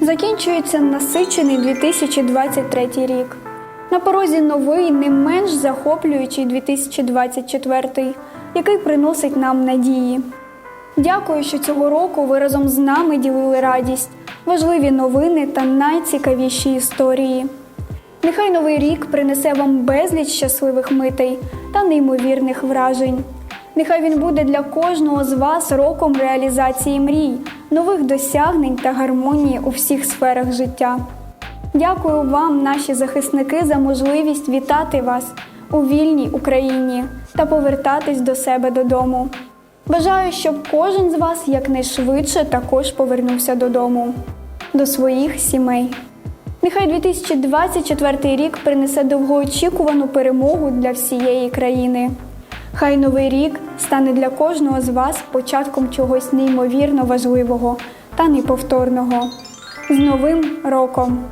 Закінчується насичений 2023 рік. На порозі новий, не менш захоплюючий 2024, який приносить нам надії. Дякую, що цього року ви разом з нами ділили радість, важливі новини та найцікавіші історії. Нехай новий рік принесе вам безліч щасливих митей та неймовірних вражень. Нехай він буде для кожного з вас роком реалізації мрій, нових досягнень та гармонії у всіх сферах життя. Дякую вам, наші захисники, за можливість вітати вас у вільній Україні та повертатись до себе додому. Бажаю, щоб кожен з вас якнайшвидше також повернувся додому, до своїх сімей. Нехай 2024 рік принесе довгоочікувану перемогу для всієї країни. Хай новий рік стане для кожного з вас початком чогось неймовірно важливого та неповторного. З Новим роком!